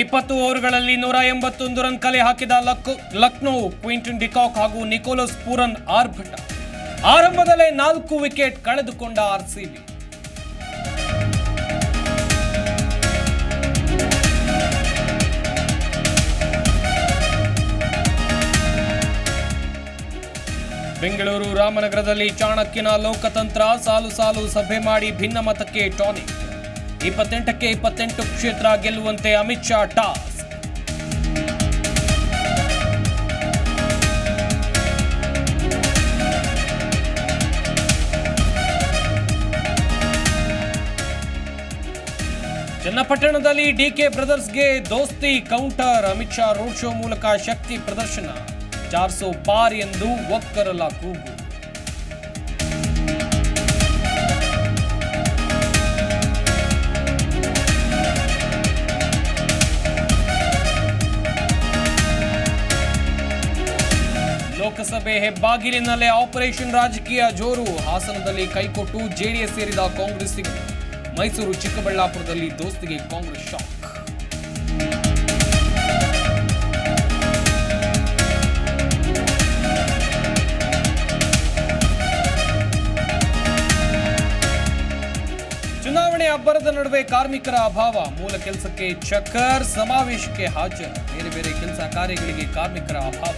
ಇಪ್ಪತ್ತು ಓವರ್ಗಳಲ್ಲಿ ನೂರ ಎಂಬತ್ತೊಂದು ರನ್ ಕಲೆ ಹಾಕಿದ ಲಕ್, ಲಕ್ನೋ, ಕ್ವಿಂಟನ್ ಡಿಕಾಕ್ ಹಾಗೂ ನಿಕೋಲಸ್ ಪೂರನ್ ಆರ್ಭಟ ಆರಂಭದಲ್ಲೇ ನಾಲ್ಕು ವಿಕೆಟ್ ಕಳೆದುಕೊಂಡ ಆರ್ಸಿಬಿ. ಬೆಂಗಳೂರು ರಾಮನಗರದಲ್ಲಿ ಚಾಣಕ್ಯನ ಲೋಕತಂತ್ರ ಸಾಲು ಸಾಲು ಸಭೆ ಮಾಡಿ ಭಿನ್ನಮತಕ್ಕೆ ಟಾನಿಕ್. ಇಪ್ಪತ್ತೆಂಟಕ್ಕೆ ಇಪ್ಪತ್ತೆಂಟು ಕ್ಷೇತ್ರ ಗೆಲ್ಲುವಂತೆ ಅಮಿತ್ ಶಾ ಟಾಸ್ ಚನ್ನಪಟ್ಟಣದಲ್ಲಿ ಡಿಕೆ ಬ್ರದರ್ಸ್ಗೆ ದೋಸ್ತಿ counter. Amit Shah road show ಮೂಲಕ ಶಕ್ತಿ ಪ್ರದರ್ಶನ. ಚಾರ್ ಸೋ ಪಾರ್ ಎಂದು ಒಕ್ಕರಲ ಕೂಗು. ಲೋಕಸಭೆ ಹೆಬ್ಬಾಗಿಲಿನಲ್ಲೇ ಆಪರೇಷನ್ ರಾಜಕೀಯ ಜೋರು ಹಾಸನದಲ್ಲಿ ಕೈಕೊಟ್ಟು ಜೆಡಿಎಸ್ ಸೇರಿದ ಕಾಂಗ್ರೆಸ್ಸಿಗರು ಮೈಸೂರು ಚಿಕ್ಕಬಳ್ಳಾಪುರದಲ್ಲಿ ದೋಸ್ತಿಗೆ ಕಾಂಗ್ರೆಸ್ ಶಾಕ್ ಚುನಾವಣೆ ಅಬ್ಬರದ ನಡುವೆ ಕಾರ್ಮಿಕರ ಅಭಾವ ಮೂಲ ಕೆಲಸಕ್ಕೆ ಚಕ್ಕರ್ ಸಮಾವೇಶಕ್ಕೆ ಹಾಜರು ಬೇರೆ ಬೇರೆ ಕೆಲಸ ಕಾರ್ಯಗಳಿಗೆ ಕಾರ್ಮಿಕರ ಅಭಾವ